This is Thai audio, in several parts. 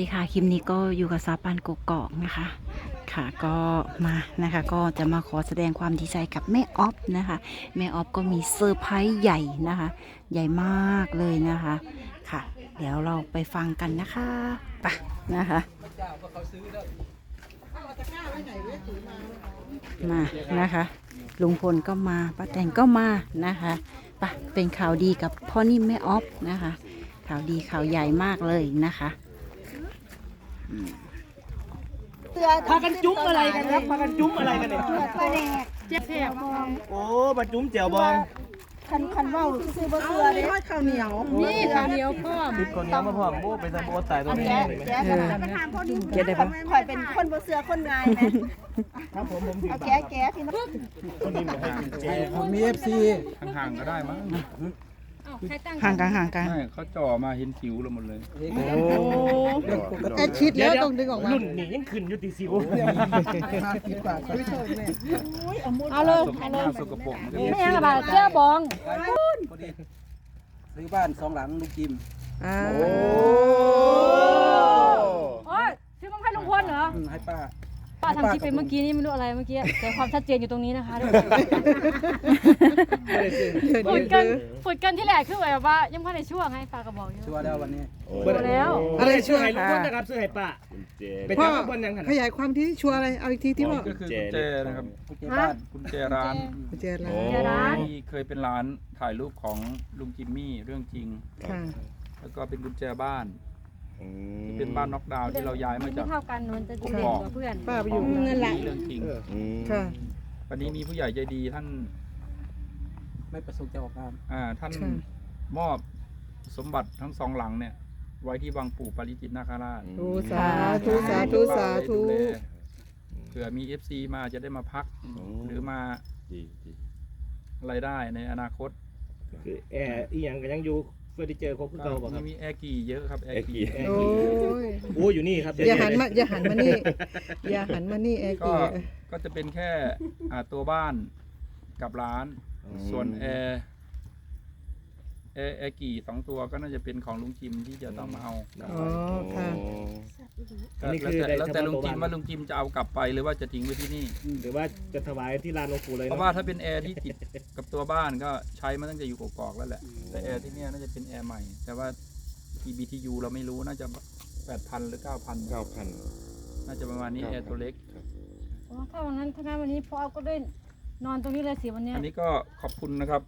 ดีค่ะคลิปนี้ก็อยู่กับซาปันกกอกนะคะ ค่ะก็มานะคะก็จะมาขอแสดงความดีใจกับแม่ออฟนะคะ แม่ออฟก็มีเซอร์ไพรส์ใหญ่นะคะ ใหญ่มากเลยนะคะค่ะ เดี๋ยวเราไปฟังกันนะคะไปนะคะมานะคะลุงพลก็มาป้าแตงก็มานะคะไปะเป็นข่าวดีกับพ่อนิ่มแม่ออฟนะคะ ข่าวดีข่าวใหญ่มากเลยนะคะ พากันจุ๊บอะไรกันครับพากันจุ๊บอะไรกันเนี่ยปลาแดกเจ็บแสบโอ้มาจุ๊บเจียวบองคันคันเว้าซื้อบ่เกลือเลยข้าวเหนียวนี่ข้าวเหนียวพ่อมติดคนนี้มาพร้อมโอ้เป็นตะโบตายตัวนี้แกะเลยไหมแกะขนาดประธานพ่อนิ่มแกะได้ปะข่อยเป็นคนบ่เสือคนง่ายนะครับผมผมถือเอาบัตแกะรแกะพี่น้องคนนี้มาให้กุญแจผมมีเอฟซีห่างๆก็ได้มั้งเอ้าใครตั้ง ห่างกันห่างกันไม่เขาจ่อมาเห็นผิวเราหมดเลยแอดชิดแล้วต้องดึงออกมารุ่นนี้ยังขึ้นอยู่ตีสิวห้าสิบบาทไม่ชอบแม่เอาเลยสกปรกสกปรกมันก็ไม่ยังกระบาดเจ้าบองซื้อบ้านสองหลังลูกจิมโอ้โอ้ยซื้อมาให้ลุงพลเหรออืมให้ป้า ป้าทำคลิปไปเมื่อกี้นี่ไม่รู้อะไรเมื่อกี้แต่ความชัดเจนอยู่ตรงนี้นะคะฝึกกันฝึกกันที่แหลกคือแบบว่ายังไม่ในช่วงให้ปากกระบอกอยู่ชัวร์แล้ววันนี้แล้วอะไรชื่อให้ลุงพลนะครับชื่อให้ป้าเป็นพ่อเจ้าบนยังหันขยายความที่ชัวร์อะไรเอาอีกทีที่ว่าก็คือกุญแจนะครับกุญแจบ้านกุญแจร้านกุญแจร้านเดี๋ยวร้านที่เคยเป็นร้านถ่ายรูปของลุงจิมมี่เรื่องจริงค่ะแล้วก็เป็นกุญแจบ้าน ที่เป็นบ้านน็อกดาวน์ที่เราย้ายมาไม่จาก เท่ากันนวลจะเด่นกว่าเพื่อนป้าไปอยู่ เงินหละเรื่องจริงค่ะ วันนี้มีผู้ใหญ่ใจดีท่านไม่ประสงค์จะออกงานอ่าท่านค่ะ มอบสมบัติทั้งสองหลังเนี่ย ไว้ที่วังปู่ปาริจิตนาคราชโอ้สาธุสาธุสาธุดูแลเผื่อมี FC มาจะได้มาพักหรือมาอะไรได้ในอนาคต คือแอร์อีหยังก็ยังอยู่เฟ อร์นิเจอร์ครบคือเก่าบ่ครับ มีแอร์กี่เยอะครับแอร์กี่ แอร์โอ้กี่ยโอ้อยู่นี่ครับอย่าหันมาอย่าหันมานี่อย่าหันมานี่แอร์ก็ กี่ก็จะเป็นแค่อ่าตัวบ้านกับร้าน ส่วนแอร์ แอร์แอร์กี่สองตัวก็น่าจะเป็นของลุงจิมที่จะต้องมาเอาอ๋อค่ะอันนี้แล้วคือแต่ได้แล้วเฉแต่พาะลุงตัวจิมบ้าว่านลุงจิมจะเอากลับไปหรือว่าจะทิ้งไว้ที่นี่ หรือว่าจะถวายที่ลานหลวงปู่เลยเพเนาะราะว่าถ้าเป็นแอร์ที่ติดกับตัวบ้านก็ใช้มาตั้งแต่อยู่กอกๆแล้วแหละ แต่แอร์ที่เนี่ยน่าจะเป็นแอร์ใหม่ แต่ว่า EBTU เราไม่รู้น่าจะแปดพันหรือเก้าพันเก้าพัน น่าจะประมาณนี้แอร์ตัวเล็ก อ๋อถ้าวันนั้นถ้างั้นวันนี้พ่อก็ได้นอนตรงนี้เลยสิวันเนี้ยอันนี้ก็ขอบคุณนะครับ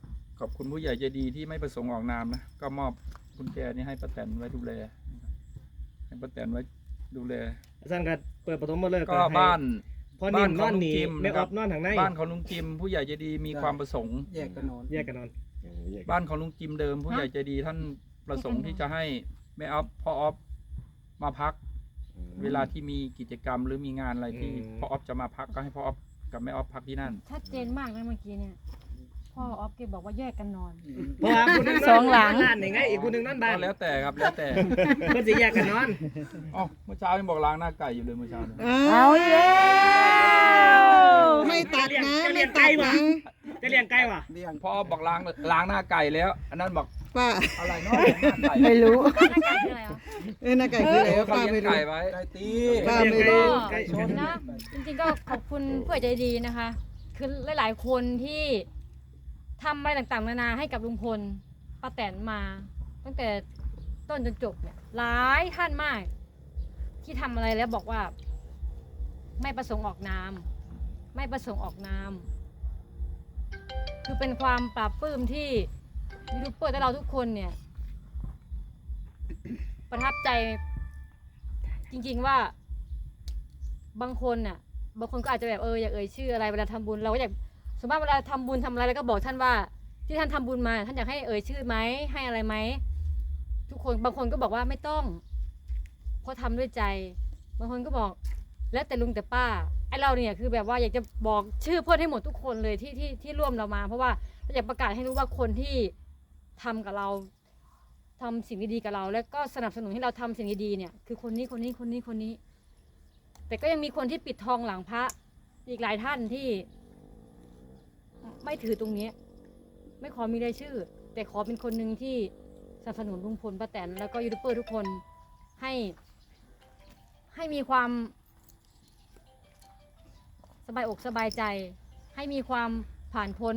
ขอบคุณผู้ใหญ่ใจดีที่ไม่ประสงค์ออกนามนะ ก็มอบกุญแจนี้ให้ป้าแตนไว้ดูแลให้ป้าแตนไว้ดูแลอาจารย์ก็เปิดปฐมฤกษ์ก็บ้าน พ่อนิ่มนบ้าอนของหนีลุงจิมไม่นะอครัอบ ฟนอนทางในบ้านของลุงจิม ผู้ใหญ่ใจดีมีความประสงค์ แยกกันนอนแยกกันนอน บ้านของลุงจิมเดิม ผู้ใหญ่ใจดีท่านประสงค์ที่จะให้แม่ออฟพ่อออฟมาพัก เวลาที่มีกิจกรรมหรือมีงานอะไรที่อืม พ่อออฟจะมาพักก็ให้พ่อออฟกับแม่ออฟพักที่นั่น ชัดเจนมากเลยเมื่อกี้เนี่ย พ่อออฟแกบอกว่าแยกกันนอน เพราะว่าคนหนึงนนสองหลังบ้านนี่ไงอีกคนหนึงนอนบ้านก็แล้วแต่ครับแล้วแต่เพื่อจะแยกกันนอนอ๋อเมื่อเช้ายังบอกล้างหน้าไก่อยู่เลยเมื่อเช้าเนี่ยเอาอีกแล้วไม่ตัดนะจะเลี้ไม่ยงตัไก่ดวะนะจะเลี้ยงไก่วะเลี้ยงพ่อออฟบอกล้างล้างหน้าไก่แล้ว อันนั้นบอกป้าอะไรเนาะหน้าไก่ไม่รู้หน้าไก่คืออะไรอะเอ้ยหน้าไก่คืออะไรวะเขาป้าเลี้ยไม่งรู้ ไก่ไว้ไก่ตีป้าเลี้ยงไม่ไก่รู้ ไก่ชนนะจริงๆก็ขอบคุณผู้ใหญ่ใจดีนะคะ คือหลายๆคนที่ ทำอะไรต่างๆนานาให้กับลุงพลป้าแตนมา ตั้งแต่ต้นจนจบเนี่ยหลายท่านมาก ที่ทำอะไรแล้วบอกว่า ไม่ประสงค์ออกนามไม่ประสงค์ออกนามคือเป็นความปราบปลื้มที่ยูทูบเบอร์และเราทุกคนเนี่ย ประทับใจ จริงๆว่า บางคนน่ะ บางคนก็อาจจะแบบเอออยากเอ่ยชื่ออะไรเวลาทำบุญเราก็อยาก สมมติเวลาทำบุญทำอะไรแล้วก็บอกท่านว่า ที่ท่านทำบุญมา ท่านอยากให้เอ่ยชื่อไหมให้อะไรไหมทุกคนบางคนก็บอกว่าไม่ต้องเพราะทำด้วยใจ บางคนก็บอก แล้วแต่ลุงแต่ป้าไอเราเนี่ยคือแบบว่าอยากจะบอกชื่อเพื่อนให้หมดทุกคนเลยที่ที่ที่ร่วมเรามา เพราะว่าเราอยากประกาศให้รู้ว่าคนที่ทำกับเราทำสิ่งดีๆกับเรา แล้วก็สนับสนุนให้เราทำสิ่งดีๆเนี่ย คือคนนี้คนนี้คนนี้คนนี้ แต่ก็ยังมีคนที่ปิดทองหลังพระอีกหลายท่านที่ ไม่ถือตรงนี้ ไม่ขอมีรายชื่อ แต่ขอเป็นคนหนึ่งที่สนับสนุนลุงพลป้าแตนแล้วก็ยูทูบเบอร์ทุกคนให้ให้มีความ สบายอกสบายใจ ให้มีความผ่านพ้น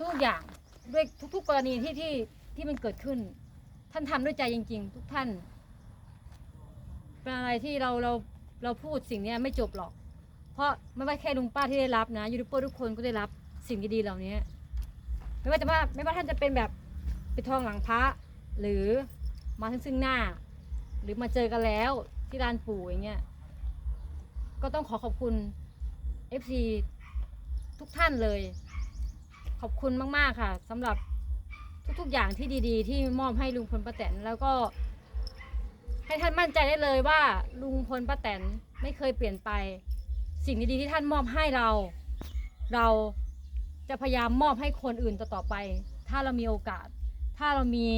ทุกอย่างด้วยทุก ๆ กรณีที่ที่ที่มันเกิดขึ้น ท่านทำด้วยใจจริง ๆ ทุกท่านเป็นอะไรที่เราเราเราพูดสิ่งนี้ไม่จบหรอก เพราะไม่ว่าแค่ลุงป้าที่ได้รับนะยูทูบเบอร์ทุกคนก็ได้รับสิ่งดีๆเหล่านี้ไม่ว่าจะว่าไม่ว่าท่านจะเป็นแบบปิดทองหลังพระ หรือมาซึ่งซึ่งหน้า หรือมาเจอกันแล้วที่ลานปู่อย่างเงี้ยก็ต้องขอขอบคุณ FC ทุกท่านเลย ขอบคุณมาก ๆ ค่ะสำหรับทุก ๆ อย่างที่ดีๆ ที่มอบให้ลุงพลป้าแตนแล้วก็ ให้ท่านมั่นใจได้เลยว่าลุงพลป้าแตนไม่เคยเปลี่ยนไป สิ่งดีๆที่ท่านมอบให้เรา เราจะพยายามมอบให้คนอื่นต่อๆไป ถ้าเรามีโอกาส ถ้าเรามี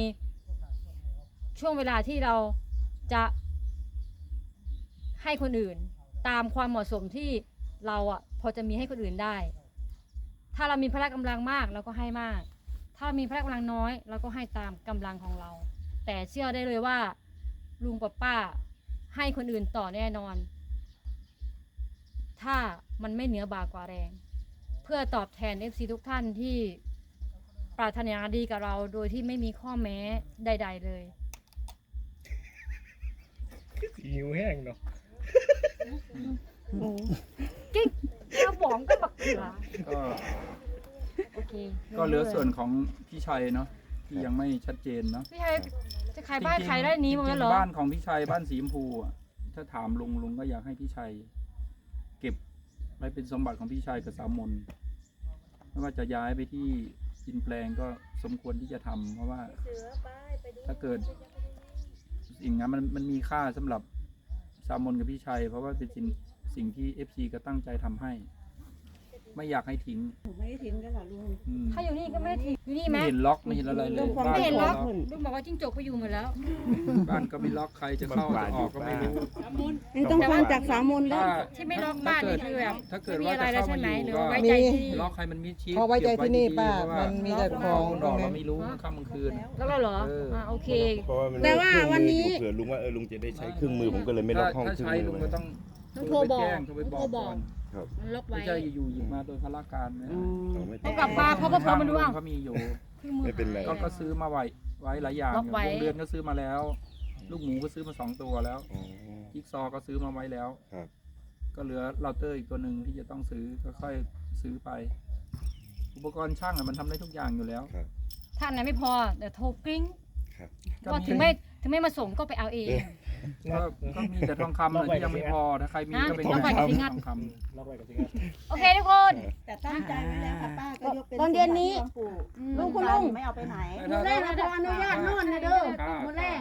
ช่วงเวลาที่เราจะให้คนอื่น ตามความเหมาะสมที่เราอะพอจะมีให้คนอื่นได้ ถ้าเรามีพละกำลังมากเราก็ให้มาก ถ้าามีพละกำลังน้อยเราก็ให้ตามกำลังของเรา แต่เชื่อได้เลยว่าลุงกับป้าให้คนอื่นต่อแน่นอน ถ้ามันไม่เหนือบากว่าแรง เพื่อตอบแทน FC ทุกท่านที่ปรารถนาดีกับเราโดยที่ไม่มีข้อแม้ใด ๆ เลยหิวแห้งเนาะกิ๊กเราหวองก็บักเขือก็โอเคก็เหลือส่วนของพี่ชัยเนาะที่ยังไม่ชัดเจนเนาะพี่ชายจะขายบ้านขายได้นี้หมดแล้วเหรอ จงๆบ้านของพี่ชัยบ้านสีชมพูอะถ้าถามลุงลุงก็อยากให้พี่ชัย เก็บไว้เป็นสมบัติของพี่ชายกับสาวมน ไม่ว่าจะย้ายไปที่ดินแปลงก็สมควรที่จะทำเพราะว่าถ้าเกิดสิ่งนั้นมันมันมีค่าสำหรับสาวมนกับพี่ชายเพราะว่าเป็นสิ่งสิ่งที่เอฟซีก็ตั้งใจทำให้ ไม่อยากให้ทิ้งไม่ได้ทิ้งกันหรอลุงอืมถ้าอยู่นี่ก็ไม่ได้ทิ้งอยู่นี่ไหมไม่เห็นล็อกไม่เห็นอะไรเลยบ้านไม่เห็นก็ล็อกล็อกลุงบอกว่าจิ้งจกไปอยู่หมดแล้ว บ้านก็ไม่ล็อกใครจะเข้าจะออกก็ไม่รู้ นี่ต้องฟังจากสามมนแล้วถ้าที่ไม่ล็อกบ้านนี่คือแบบถ้าเกิดไม่มีว่าอะไรจะแล้วเข้าใช่มาไหมอยู่หรือก็ว่าไว้ใจที่ล็อกใครมันมิดชิดพอไว้ใจที่นี่เก็บป้าไว้มันดีๆมีแต่ของเพตรราะงว่าเรานั้นไม่รู้ค่ำกลางคืน แล้วเราเหรอเอออ่ อ่าโอเค เพราะว่ามันแต่ว่าวันนี้ เผื่อลุงว่าเออลุงจะได้ใช้เครื่องมือผมก็เลยไม่ล็อกห้องถ้าเครื่องใช้มืลุองไว้ ก็ต้องต้องโทรบอกไปแจ้งโทรไปบอกโทรบอกก่อน ครับ มันล็อกไม่ไว้ ใช่อยู่ๆหยิบมาโดยพละการนะเอาไม่ต้องกลับมาเขาก็โทรมาดูข้อ้าง เขามีอยู่คือมือไม่เป็นไร ก็ก็ซื้อมาไว้ไว้หลายอย่างล็อกไว้โรงเรือนก็ซื้อมาแล้ว ลูกหมูก็ซื้อมาสองตัวแล้วอ๋อจิ๊กซอว์ก็ซื้อมาไว้แล้ว ครับ ก็เหลือเราเตอร์อีกตัวหนึ่งที่จะต้องซื้อก็ค่อยซื้อไป อุปกรณ์ช่างอะมันทำได้ทุกอย่างอยู่แล้วครับ ถ้าอันไหนไม่พอเดี๋ยวโทรกริ้งครับว่าถึงไม่ถึงไม่มาส่งก็ไปเอาเอง ก็ก็มีแต่ทองคำเลยที่ยังไม่พอถ้าใครมีก็เป็นฮะต้องไปกับสิงห์ทองคำล็อกไว้กับสิงห์โอเคทุกคน แต่ตั้งใจไว้แล้วค่ะป้าก็ยกเป็นตอนเย็นนี้ปู่อืมลุงคุณลุงไม่เอาไปไหนมื้อแรกนะขออนุญาตนอนนะเด้อครับมื้อแรก